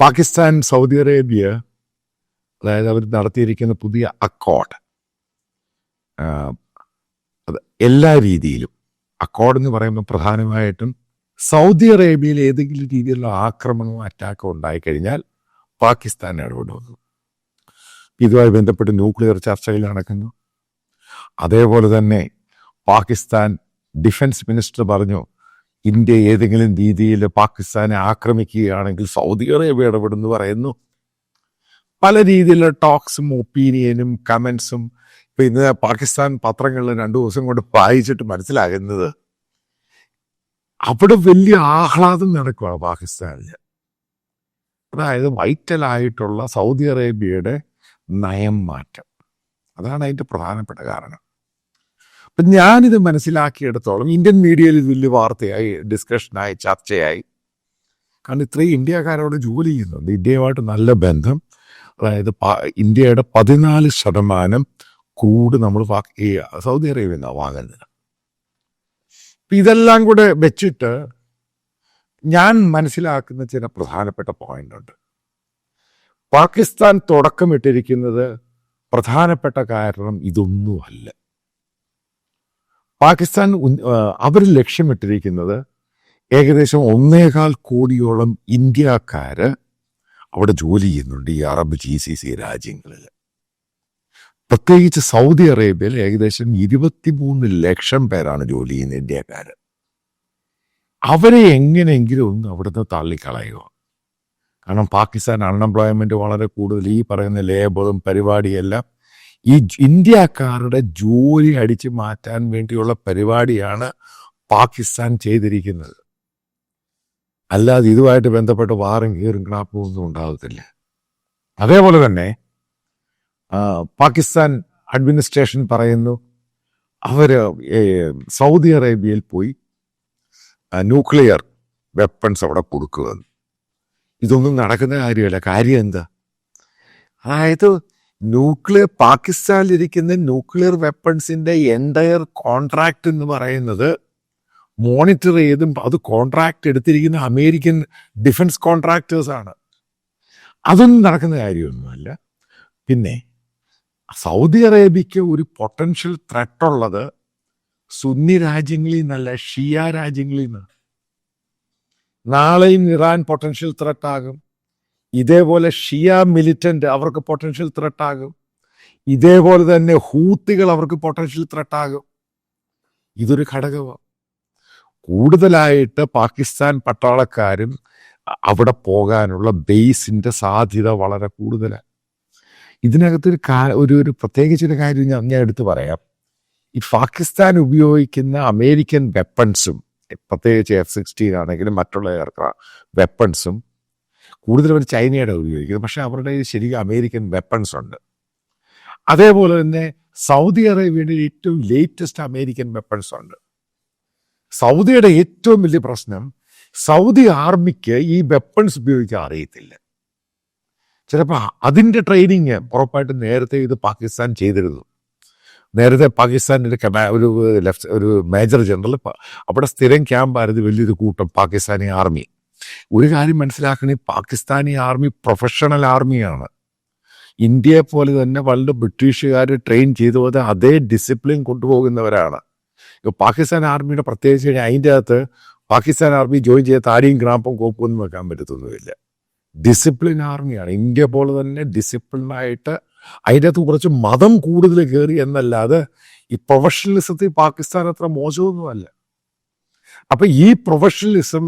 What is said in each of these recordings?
Pakistan Saudi Arabia അതായത് അവർ നടത്തിയിരിക്കുന്ന പുതിയ accord അത് എല്ലാ രീതിയിലും. അക്കോഡ് എന്ന് പറയുമ്പോൾ പ്രധാനമായിട്ടും സൗദി അറേബ്യയിൽ ഏതെങ്കിലും രീതിയിലുള്ള ആക്രമണമോ അറ്റാക്കോ ഉണ്ടായിക്കഴിഞ്ഞാൽ പാകിസ്ഥാൻ ഇടപെടുന്നു ഇതുമായി ബന്ധപ്പെട്ട് ന്യൂക്ലിയർ ചർച്ചകൾ നടക്കുന്നു. അതേപോലെ തന്നെ പാകിസ്ഥാൻ ഡിഫൻസ് മിനിസ്റ്റർ പറഞ്ഞു ഇന്ത്യ ഏതെങ്കിലും രീതിയിൽ പാകിസ്ഥാനെ ആക്രമിക്കുകയാണെങ്കിൽ സൗദി അറേബ്യ ഇടപെടുന്നു പറയുന്നു. പല രീതിയിലുള്ള ടോക്സും ഒപ്പീനിയനും കമൻസും ഇപ്പൊ ഇന്ന് പാകിസ്ഥാൻ പത്രങ്ങളിൽ രണ്ടു ദിവസം കൊണ്ട് വായിച്ചിട്ട് മനസ്സിലാകുന്നത് അവിടെ വലിയ ആഹ്ലാദം നടക്കുകയാണ് പാകിസ്ഥാനിൽ അതായത് വൈറ്റലായിട്ടുള്ള സൗദി അറേബ്യയുടെ നയം മാറ്റം. അതാണ് അതിന്റെ പ്രധാനപ്പെട്ട കാരണം. അപ്പം ഞാനിത് മനസ്സിലാക്കിയെടുത്തോളം ഇന്ത്യൻ മീഡിയയിൽ ഇത് വലിയ വാർത്തയായി ഡിസ്കഷനായി ചർച്ചയായി. കാരണം ഇത്രയും ഇന്ത്യക്കാരോട് ജോലി ചെയ്യുന്നുണ്ട്. ഇന്ത്യയുമായിട്ട് നല്ല ബന്ധം. അതായത് ഇന്ത്യയുടെ പതിനാല് ശതമാനം ക്രൂഡ് നമ്മൾ സൗദി അറേബ്യയിൽ നിന്നാണ് വാങ്ങുന്നത്. അപ്പൊ ഇതെല്ലാം കൂടെ വെച്ചിട്ട് ഞാൻ മനസ്സിലാക്കുന്ന ചില പ്രധാനപ്പെട്ട പോയിന്റ് ഉണ്ട്. പാകിസ്ഥാൻ തുടക്കമിട്ടിരിക്കുന്നത് പ്രധാനപ്പെട്ട കാരണം ഇതൊന്നുമല്ല. പാകിസ്ഥാൻ അവർ ലക്ഷ്യമിട്ടിരിക്കുന്നത് ഏകദേശം ഒന്നേകാൽ കോടിയോളം ഇന്ത്യക്കാർ അവിടെ ജോലി ചെയ്യുന്നുണ്ട് ഈ അറബ് ജി സി സി രാജ്യങ്ങളിൽ. പ്രത്യേകിച്ച് സൗദി അറേബ്യയിൽ ഏകദേശം ഇരുപത്തിമൂന്ന് ലക്ഷം പേരാണ് ജോലി ചെയ്യുന്ന ഇന്ത്യക്കാർ അവരെ എങ്ങനെയെങ്കിലും ഒന്ന് അവിടുന്ന് തള്ളിക്കളയുക. കാരണം പാകിസ്ഥാൻ അൺഎംപ്ലോയ്മെന്റ് വളരെ കൂടുതൽ ഈ പറയുന്ന ലേബറും പരിപാടിയെല്ലാം ഈ ഇന്ത്യക്കാരുടെ ജോലി അടിച്ചു മാറ്റാൻ വേണ്ടിയുള്ള പരിപാടിയാണ് പാകിസ്ഥാൻ ചെയ്തിരിക്കുന്നത്. അല്ലാതെ ഇതുമായിട്ട് ബന്ധപ്പെട്ട് വാറും കീറും ക്ലാപ്പും ഒന്നും ഉണ്ടാകത്തില്ല. അതേപോലെ തന്നെ പാകിസ്ഥാൻ അഡ്മിനിസ്ട്രേഷൻ പറയുന്നു അവർ സൗദി അറേബ്യയിൽ പോയി ന്യൂക്ലിയർ വെപ്പൺസ് അവിടെ കൊടുക്കുമെന്ന് ഇതൊന്നും നടക്കുന്ന കാര്യമല്ല. കാര്യം എന്താ? അതായത് ന്യൂക്ലിയർ പാകിസ്ഥാനിലിരിക്കുന്ന ന്യൂക്ലിയർ വെപ്പൺസിന്റെ എന്റയർ കോൺട്രാക്ട് എന്ന് പറയുന്നത് മോണിറ്റർ ചെയ്തും അത് കോൺട്രാക്ട് എടുത്തിരിക്കുന്ന അമേരിക്കൻ ഡിഫൻസ് കോൺട്രാക്ടേഴ്സ് ആണ്. അതൊന്നും നടക്കുന്ന കാര്യമൊന്നുമല്ല. പിന്നെ സൗദി അറേബ്യയ്ക്ക് ഒരു പൊട്ടൻഷ്യൽ ത്രെട്ട് ഉള്ളത് സുന്നി രാജ്യങ്ങളിൽ നിന്നല്ല ഷിയ രാജ്യങ്ങളിൽ നിന്ന് നാളെയും ഇറാൻ പൊട്ടൻഷ്യൽ ത്രെട്ട് ആകും. ഇതേപോലെ ഷിയ മിലിറ്റന്റ് അവർക്ക് പൊട്ടൻഷ്യൽ ത്രെട്ട് ആകും. ഇതേപോലെ തന്നെ ഹൂത്തികൾ അവർക്ക് പൊട്ടൻഷ്യൽ ത്രെട്ട് ആകും. ഇതൊരു ഘടകമാണ് കൂടുതലായിട്ട് പാകിസ്ഥാൻ പട്ടാളക്കാരും അവിടെ പോകാനുള്ള ബേസിന്റെ സാധ്യത വളരെ കൂടുതലാണ് ഇതിനകത്തൊരു കാ- ഒരു ഒരു പ്രത്യേകിച്ചൊരു കാര്യം ഞാൻ ഞാൻ എടുത്തു പറയാം. ഈ പാകിസ്ഥാൻ ഉപയോഗിക്കുന്ന അമേരിക്കൻ വെപ്പൺസും പ്രത്യേകിച്ച് എഫ് സിക്സ്റ്റീൻ ആണെങ്കിലും മറ്റുള്ള വെപ്പൺസും കൂടുതലും അവർ ചൈനയുടെ ഉപയോഗിക്കുന്നത്. പക്ഷേ അവരുടെ ശരിക്കും അമേരിക്കൻ വെപ്പൺസ് ഉണ്ട്. അതേപോലെ തന്നെ സൗദി അറേബ്യയുടെ ഏറ്റവും ലേറ്റസ്റ്റ് അമേരിക്കൻ വെപ്പൺസ് ഉണ്ട്. സൗദിയുടെ ഏറ്റവും വലിയ പ്രശ്നം സൗദി ആർമിക്ക് ഈ വെപ്പൺസ് ഉപയോഗിക്കാൻ അറിയത്തില്ല. ചിലപ്പോൾ അതിന്റെ ട്രെയിനിങ് ഉറപ്പായിട്ട് നേരത്തെ ഇത് പാകിസ്ഥാൻ ചെയ്തിരുന്നു. നേരത്തെ പാകിസ്ഥാനിന്റെ കമാ ഒരു ലെഫ്റ്റ് ഒരു മേജർ ജനറൽ അവിടെ സ്ഥിരം ക്യാമ്പായിരുന്നു വലിയൊരു കൂട്ടം പാകിസ്ഥാനി ആർമി ഒരു കാര്യം മനസ്സിലാക്കണേ പാകിസ്ഥാനി ആർമി പ്രൊഫഷണൽ ആർമിയാണ്. ഇന്ത്യയെ പോലെ തന്നെ പണ്ട് ബ്രിട്ടീഷുകാർ ട്രെയിൻ ചെയ്തു പോയത് അതേ ഡിസിപ്ലിൻ കൊണ്ടുപോകുന്നവരാണ്. ഇപ്പോൾ പാകിസ്ഥാൻ ആർമിയുടെ പ്രത്യേകിച്ച് കഴിഞ്ഞാൽ അതിന്റെ അകത്ത് പാകിസ്ഥാൻ ആർമി ജോയിൻ ചെയ്ത താടിയും ഗ്രാമ്പും ഒന്നും വെക്കാൻ പറ്റത്തൊന്നുമില്ല. ഡിസിപ്ലിൻ ആർമിയാണ്. ഇന്ത്യ പോലെ തന്നെ ഡിസിപ്ലിനായിട്ട് അതിന്റെ അകത്ത് കുറച്ച് മതം കൂടുതൽ കയറി എന്നല്ലാതെ ഈ പ്രൊഫഷണലിസത്തിൽ പാകിസ്ഥാൻ അത്ര മോശമൊന്നുമല്ല. അപ്പം ഈ പ്രൊഫഷണലിസം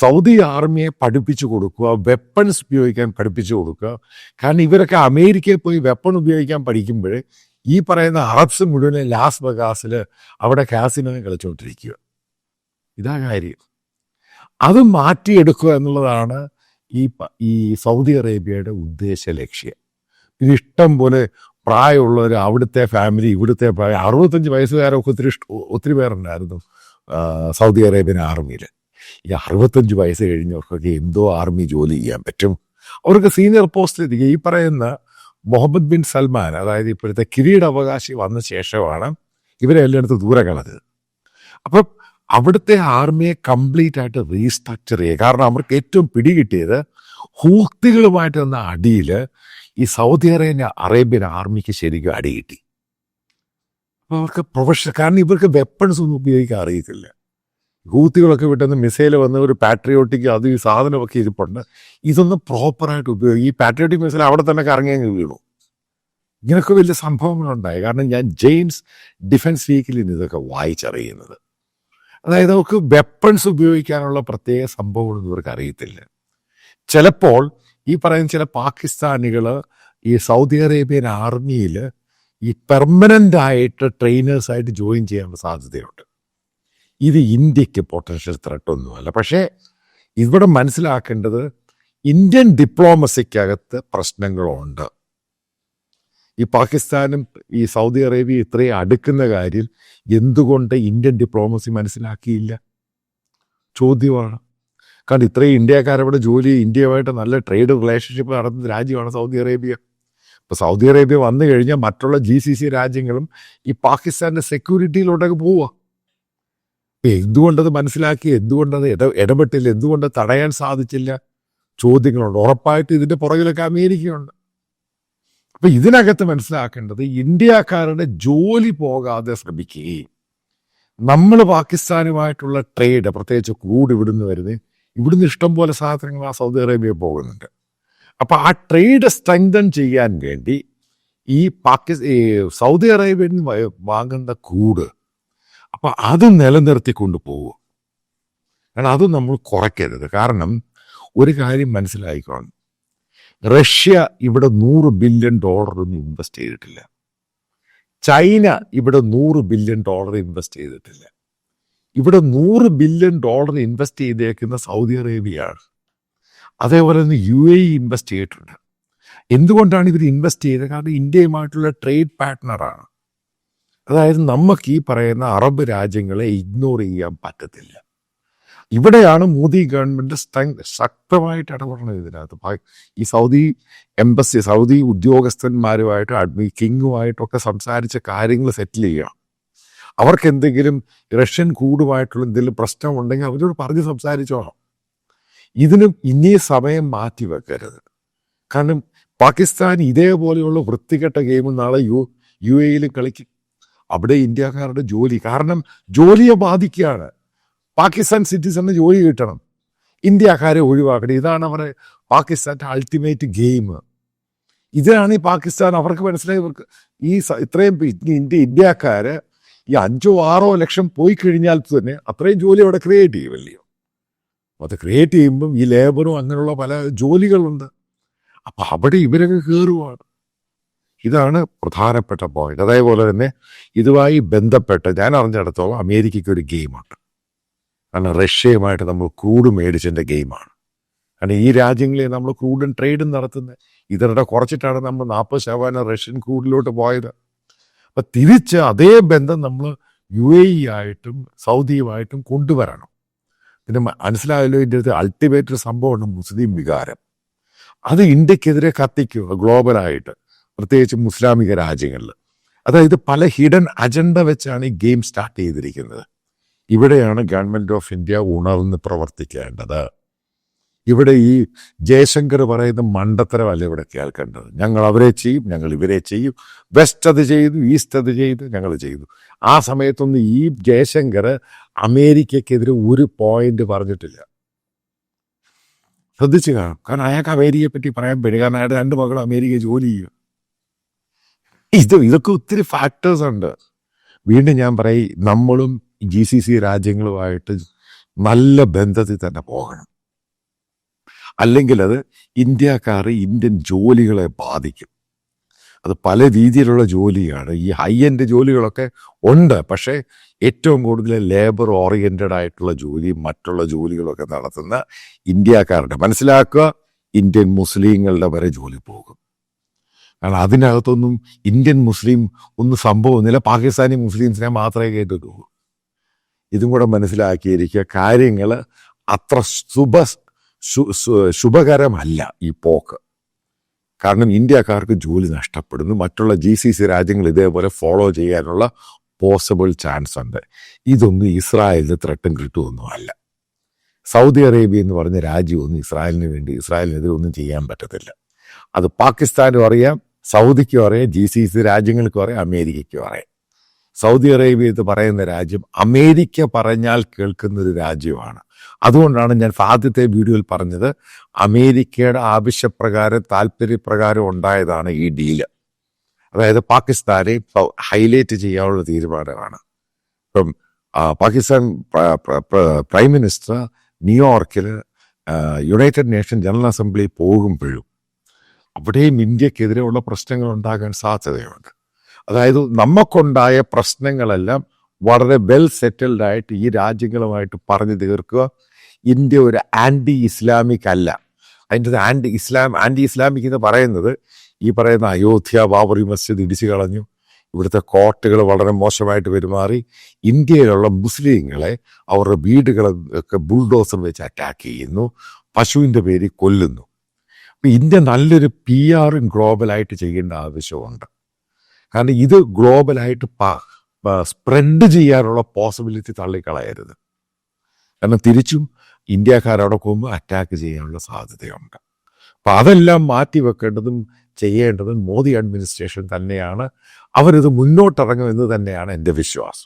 സൗദി ആർമിയെ പഠിപ്പിച്ചു കൊടുക്കുക വെപ്പൺസ് ഉപയോഗിക്കാൻ പഠിപ്പിച്ചു കൊടുക്കുക. കാരണം ഇവരൊക്കെ അമേരിക്കയിൽ പോയി വെപ്പൺ ഉപയോഗിക്കാൻ പഠിക്കുമ്പോൾ ഈ പറയുന്ന അറബ്സ് മുഴുവൻ ലാസ് ബഗാസിൽ അവിടെ കാസിനോ കളിച്ചുകൊണ്ടിരിക്കുക. ഇതാ കാര്യം. അത് മാറ്റിയെടുക്കുക എന്നുള്ളതാണ് ഈ ഈ സൗദി അറേബ്യയുടെ ഉദ്ദേശ ലക്ഷ്യം. ഇത് ഇഷ്ടം പോലെ പ്രായമുള്ളവർ അവിടുത്തെ ഫാമിലി ഇവിടുത്തെ പ്രായം അറുപത്തഞ്ച് വയസ്സുകാരൊക്കെ ഒത്തിരി ഒത്തിരി പേരുണ്ടായിരുന്നു സൗദി അറേബ്യൻ ആർമിയിൽ ഈ അറുപത്തഞ്ച് വയസ്സ് കഴിഞ്ഞവർക്കൊക്കെ എന്തോ ആർമി ജോലി ചെയ്യാൻ പറ്റും. അവർക്ക് സീനിയർ പോസ്റ്റിലെത്തിക്കുക ഈ പറയുന്ന മുഹമ്മദ് ബിൻ സൽമാൻ അതായത് ഇപ്പോഴത്തെ കിരീടാവകാശി വന്ന ശേഷമാണ് ഇവരെ എല്ലായിടത്തും ദൂരെ കളഞ്ഞത്. അപ്പം അവിടുത്തെ ആർമിയെ കംപ്ലീറ്റ് ആയിട്ട് റീസ്ട്രക്ചർ ചെയ്യുക. കാരണം അവർക്ക് ഏറ്റവും പിടികിട്ടിയത് ഹൂത്തികളുമായിട്ട് വന്ന അടിയിൽ ഈ സൗദി അറേബ്യ അറേബ്യൻ ആർമിക്ക് ശരിക്കും അടി കിട്ടി. അപ്പോൾ അവർക്ക് പ്രൊഫഷണൽ കാരണം ഇവർക്ക് വെപ്പൺസ് ഒന്നും ഉപയോഗിക്കാൻ അറിയത്തില്ല. ഹൂത്തികളൊക്കെ വിട്ടെന്ന് മിസൈൽ വന്ന് ഒരു പാട്രിയോട്ടിക് അത് ഈ സാധനമൊക്കെ ഇരിപ്പുണ്ട്. ഇതൊന്നും പ്രോപ്പറായിട്ട് ഉപയോഗിക്കും ഈ പാട്രിയോട്ടിക് മിസൈൽ അവിടെ തന്നെ കറങ്ങിയെങ്കിൽ വീണു. ഇങ്ങനെയൊക്കെ വലിയ സംഭവങ്ങളുണ്ടായി കാരണം ഞാൻ ജെയിംസ് ഡിഫൻസ് വീക്കിൽ ഇതൊക്കെ വായിച്ചറിയുന്നത്. അതായത് അവർക്ക് വെപ്പൺസ് ഉപയോഗിക്കാനുള്ള പ്രത്യേക സംഭവങ്ങളൊന്നും ഇവർക്ക് അറിയത്തില്ല. ചിലപ്പോൾ ഈ പറയുന്ന ചില പാകിസ്ഥാനികൾ ഈ സൗദി അറേബ്യൻ ആർമിയിൽ ഈ പെർമനന്റ് ആയിട്ട് ട്രെയിനേഴ്സായിട്ട് ജോയിൻ ചെയ്യാനുള്ള സാധ്യതയുണ്ട്. ഇത് ഇന്ത്യയ്ക്ക് പൊട്ടൻഷ്യൽ ത്രെട്ട് ഒന്നുമല്ല. പക്ഷേ ഇവിടെ മനസ്സിലാക്കേണ്ടത് ഇന്ത്യൻ ഡിപ്ലോമസിക്കകത്ത് പ്രശ്നങ്ങളുണ്ട്. ഈ പാകിസ്ഥാനും ഈ സൗദി അറേബ്യ ഇത്രയും അടുക്കുന്ന കാര്യം എന്തുകൊണ്ട് ഇന്ത്യൻ ഡിപ്ലോമസി മനസ്സിലാക്കിയില്ല? ചോദ്യമാണ്. കാരണം ഇത്രയും ഇന്ത്യക്കാരവിടെ ജോലി ഇന്ത്യയുമായിട്ട് നല്ല ട്രേഡ് റിലേഷൻഷിപ്പ് നടത്തുന്ന രാജ്യമാണ് സൗദി അറേബ്യ. ഇപ്പോൾ സൗദി അറേബ്യ വന്നു കഴിഞ്ഞാൽ മറ്റുള്ള ജി സി സി രാജ്യങ്ങളും ഈ പാകിസ്ഥാന്റെ സെക്യൂരിറ്റിയിലോട്ടൊക്കെ പോവുക. എന്തുകൊണ്ടത് മനസ്സിലാക്കി എന്തുകൊണ്ടത് ഇട ഇടപെട്ടില്ല എന്തുകൊണ്ട് തടയാൻ സാധിച്ചില്ല? ചോദ്യങ്ങളുണ്ട്. ഉറപ്പായിട്ട് ഇതിന്റെ പുറകിലൊക്കെ അമേരിക്കയുണ്ട്. അപ്പം ഇതിനകത്ത് മനസ്സിലാക്കേണ്ടത് ഇന്ത്യക്കാരുടെ ജോലി പോകാതെ ശ്രമിക്കുകയും നമ്മൾ പാകിസ്ഥാനുമായിട്ടുള്ള ട്രേഡ് പ്രത്യേകിച്ച് ക്രൂഡ് ഇവിടുന്ന് വരുന്നത് ഇവിടുന്ന് ഇഷ്ടം പോലെ സാധനങ്ങൾ ആ സൗദി അറേബ്യ പോകുന്നുണ്ട്. അപ്പോൾ ആ ട്രേഡ് സ്ട്രെങ്തൻ ചെയ്യാൻ വേണ്ടി ഈ പാകിസ് സൗദി അറേബ്യയിൽ നിന്ന് വാങ്ങുന്ന ക്രൂഡ് അപ്പൊ അത് നിലനിർത്തിക്കൊണ്ട് പോവുക കാരണം അത് നമ്മൾ കുറയ്ക്കരുത്. കാരണം ഒരു കാര്യം മനസ്സിലായിക്കോണം. റഷ്യ ഇവിടെ നൂറ് ബില്യൺ ഡോളറൊന്നും ഇൻവെസ്റ്റ് ചെയ്തിട്ടില്ല. ചൈന ഇവിടെ നൂറ് ബില്യൺ ഡോളർ ഇൻവെസ്റ്റ് ചെയ്തിട്ടില്ല. ഇവിടെ നൂറ് ബില്യൺ ഡോളർ ഇൻവെസ്റ്റ് ചെയ്തേക്കുന്ന സൗദി അറേബ്യയാണ്. അതേപോലെ തന്നെ യു എ ഇൻവെസ്റ്റ് ചെയ്തിട്ടുണ്ട്. എന്തുകൊണ്ടാണ് ഇവർ ഇൻവെസ്റ്റ് ചെയ്തത്? കാരണം ഇന്ത്യയുമായിട്ടുള്ള ട്രേഡ് പാർട്ട്ണറാണ്. അതായത് നമുക്ക് ഈ പറയുന്ന അറബ് രാജ്യങ്ങളെ ഇഗ്നോർ ചെയ്യാൻ പറ്റത്തില്ല. ഇവിടെയാണ് മോദി ഗവൺമെന്റ് ശക്തമായിട്ട് ഇടപെടുന്നത് ഇതിനകത്ത്. ഈ സൗദി എംബസി സൗദി ഉദ്യോഗസ്ഥന്മാരുമായിട്ട് അഡ്മി കിങ്ങുമായിട്ടൊക്കെ സംസാരിച്ച കാര്യങ്ങൾ സെറ്റിൽ ചെയ്യണം. അവർക്ക് എന്തെങ്കിലും റഷ്യൻ കൂടുമായിട്ടുള്ള എന്തെങ്കിലും പ്രശ്നമുണ്ടെങ്കിൽ അവരോട് പറഞ്ഞ് സംസാരിച്ചോളാം. ഇതിനും ഇനി സമയം മാറ്റി വെക്കരുത്. കാരണം പാകിസ്ഥാൻ ഇതേപോലെയുള്ള വൃത്തികെട്ട ഗെയിം നാളെ യു യു എയിലും കളിക്കും അവിടെ ഇന്ത്യക്കാരുടെ ജോലി. കാരണം ജോലിയെ ബാധിക്കുകയാണ്. പാകിസ്ഥാൻ സിറ്റിസണിന് ജോലി കിട്ടണം. ഇന്ത്യക്കാരെ ഒഴിവാക്കണം. ഇതാണ് അവരെ പാകിസ്ഥാന്റെ അൾട്ടിമേറ്റ് ഗെയിം ഇതാണ് ഈ പാകിസ്ഥാൻ അവർക്ക് മനസ്സിലായി ഇവർക്ക് ഈ ഇത്രയും ഇന്ത്യ ഇന്ത്യക്കാര് ഈ അഞ്ചോ ആറോ ലക്ഷം പോയി കഴിഞ്ഞാൽ തന്നെ അത്രയും ജോലി അവിടെ ക്രിയേറ്റ് ചെയ്യുമല്ലയോ അത് ക്രിയേറ്റ് ചെയ്യുമ്പം ഈ ലേബറും അങ്ങനെയുള്ള പല ജോലികളുണ്ട്. അപ്പം അവിടെ ഇവരൊക്കെ കയറുവാണ് ഇതാണ് പ്രധാനപ്പെട്ട പോയിന്റ് അതേപോലെ തന്നെ ഇതുമായി ബന്ധപ്പെട്ട് ഞാൻ അറിഞ്ഞിടത്തോളം അമേരിക്കയ്ക്ക് ഒരു ഗെയിമുണ്ട്. കാരണം റഷ്യയുമായിട്ട് നമ്മൾ ക്രൂഡ് മേടിച്ചതിന്റെ ഗെയിമാണ്. കാരണം ഈ രാജ്യങ്ങളിൽ നമ്മൾ ക്രൂഡും ട്രേഡും നടത്തുന്നത് ഇതിനിടെ കുറച്ചിട്ടാണ് നമ്മൾ നാൽപ്പത് ശതമാനം റഷ്യൻ ക്രൂഡിലോട്ട് പോയത്. അപ്പം തിരിച്ച് അതേ ബന്ധം നമ്മൾ യു എ ഇ ആയിട്ടും സൗദിയുമായിട്ടും കൊണ്ടുവരണം. പിന്നെ മനസ്സിലായല്ലോ ഇതിന്റെ അടുത്ത് അൾട്ടിമേറ്റ് സംഭവമാണ് മുസ്ലിം വികാരം. അത് ഇന്ത്യക്കെതിരെ കത്തിക്കുക ഗ്ലോബലായിട്ട് പ്രത്യേകിച്ച് മുസ്ലാമിക രാജ്യങ്ങളിൽ. അതായത് പല ഹിഡൻ അജണ്ട വെച്ചാണ് ഈ ഗെയിം സ്റ്റാർട്ട് ചെയ്തിരിക്കുന്നത്. ഇവിടെയാണ് ഗവൺമെന്റ് ഓഫ് ഇന്ത്യ ഉണർന്ന് പ്രവർത്തിക്കേണ്ടത്. ഇവിടെ ഈ ജയശങ്കർ പറയുന്ന മണ്ടത്തരമല്ല ഇവിടെ കേൾക്കേണ്ടത്. ഞങ്ങൾ അവരെ ചെയ്യും ഞങ്ങൾ ഇവരെ ചെയ്യും. വെസ്റ്റ് അത് ചെയ്തു ഈസ്റ്റ് അത് ചെയ്തു ഞങ്ങൾ ചെയ്തു. ആ സമയത്തൊന്നും ഈ ജയശങ്കർ അമേരിക്കക്കെതിരെ ഒരു പോയിന്റ് പറഞ്ഞിട്ടില്ല. ശ്രദ്ധിച്ചു കാണും. കാരണം അയാൾക്ക് അമേരിക്കയെ പറ്റി പറയാൻ പറ്റും കാരണം അയാളുടെ രണ്ട് മകൾ അമേരിക്ക ജോലി ചെയ്യും. ഇത് ഇതൊക്കെ ഒത്തിരി ഫാക്ടേഴ്സ് ഉണ്ട്. വീണ്ടും ഞാൻ പറയും നമ്മളും ജി സി സി രാജ്യങ്ങളുമായിട്ട് നല്ല ബന്ധത്തിൽ തന്നെ പോകണം. അല്ലെങ്കിൽ അത് ഇന്ത്യക്കാർ ഇന്ത്യൻ ജോലികളെ ബാധിക്കും. അത് പല രീതിയിലുള്ള ജോലിയാണ്. ഈ ഹൈ എൻഡ് ജോലികളൊക്കെ ഉണ്ട്. പക്ഷേ ഏറ്റവും കൂടുതൽ ലേബർ ഓറിയന്റഡ് ആയിട്ടുള്ള ജോലി മറ്റുള്ള ജോലികളൊക്കെ നടത്തുന്ന ഇന്ത്യക്കാരുടെ മനസ്സിലാക്കുക ഇന്ത്യൻ മുസ്ലിങ്ങളുടെ വരെ ജോലി പോകും. കാരണം അതിനകത്തൊന്നും ഇന്ത്യൻ മുസ്ലിം ഒന്നും സംഭവമൊന്നുമില്ല പാകിസ്ഥാനി മുസ്ലിംസിനെ മാത്രമേ കേട്ടിട്ടുള്ളൂ. ഇതും കൂടെ മനസ്സിലാക്കിയിരിക്കുക കാര്യങ്ങൾ അത്ര ശുഭ ശുഭകരമല്ല ഈ പോക്ക്. കാരണം ഇന്ത്യക്കാർക്ക് ജോലി നഷ്ടപ്പെടുന്നു. മറ്റുള്ള ജി സി സി രാജ്യങ്ങൾ ഇതേപോലെ ഫോളോ ചെയ്യാനുള്ള പോസിബിൾ ചാൻസ് ഉണ്ട്. ഇതൊന്നും ഇസ്രായേലിന് ത്രട്ടും കിട്ടുമൊന്നുമല്ല സൗദി അറേബ്യ എന്ന് പറഞ്ഞ രാജ്യമൊന്നും ഇസ്രായേലിന് വേണ്ടി ഇസ്രായേലിനെതിരെ ഒന്നും ചെയ്യാൻ പറ്റത്തില്ല. അത് പാകിസ്ഥാനും അറിയാം സൗദിക്കും പറയാം ജി സി സി രാജ്യങ്ങൾക്ക് പറയാം അമേരിക്കയ്ക്ക് പറയാം സൗദി അറേബ്യ എന്ന് പറയുന്ന രാജ്യം അമേരിക്ക പറഞ്ഞാൽ കേൾക്കുന്ന ഒരു രാജ്യമാണ്. അതുകൊണ്ടാണ് ഞാൻ ആദ്യത്തെ വീഡിയോയിൽ പറഞ്ഞത് അമേരിക്കയുടെ ആവശ്യപ്രകാരം താല്പര്യപ്രകാരം ഉണ്ടായതാണ് ഈ ഡീൽ അതായത് പാകിസ്ഥാനെ ഹൈലൈറ്റ് ചെയ്യാനുള്ള തീരുമാനമാണ്. ഇപ്പം പാകിസ്ഥാൻ പ്ര- മിനിസ്റ്റർ ന്യൂയോർക്കിൽ യുണൈറ്റഡ് നേഷൻ ജനറൽ അസംബ്ലി പോകുമ്പോഴും അവിടെയും ഇന്ത്യക്കെതിരെയുള്ള പ്രശ്നങ്ങൾ ഉണ്ടാകാൻ സാധ്യതയുണ്ട്. അതായത് നമുക്കുണ്ടായ പ്രശ്നങ്ങളെല്ലാം വളരെ വെൽ സെറ്റിൽഡ് ആയിട്ട് ഈ രാജ്യങ്ങളുമായിട്ട് പറഞ്ഞു തീർക്കുക. ഇന്ത്യ ഒരു ആന്റി ഇസ്ലാമിക് അല്ല. അതിന്റെ ആന്റി ഇസ്ലാം ആന്റി ഇസ്ലാമിക് എന്ന് പറയുന്നത് ഈ പറയുന്ന അയോധ്യ ബാബറി മസ്ജിദ് ഇടിച്ചു കളഞ്ഞു. ഇവിടുത്തെ കോട്ടകൾ വളരെ മോശമായിട്ട് പെരുമാറി. ഇന്ത്യയിലുള്ള മുസ്ലിങ്ങളെ അവരുടെ വീടുകളെ ഒക്കെ ബുൾഡോസർ വെച്ച് അറ്റാക്ക് ചെയ്യുന്നു. പശുവിന്റെ പേര് കൊല്ലുന്നു. അപ്പം ഇന്ത്യ നല്ലൊരു പി ആറും ഗ്ലോബലായിട്ട് ചെയ്യേണ്ട ആവശ്യമുണ്ട്. കാരണം ഇത് ഗ്ലോബലായിട്ട് സ്പ്രെഡ് ചെയ്യാനുള്ള പോസിബിലിറ്റി തള്ളിക്കളയരുത്. കാരണം തിരിച്ചും ഇന്ത്യക്കാരവിടെ പോകുമ്പോൾ അറ്റാക്ക് ചെയ്യാനുള്ള സാധ്യതയുണ്ട്. അപ്പം അതെല്ലാം മാറ്റി വെക്കേണ്ടതും ചെയ്യേണ്ടതും മോദി അഡ്മിനിസ്ട്രേഷൻ തന്നെയാണ്. അവരിത് മുന്നോട്ടിറങ്ങുമെന്ന് തന്നെയാണ് എന്റെ വിശ്വാസം.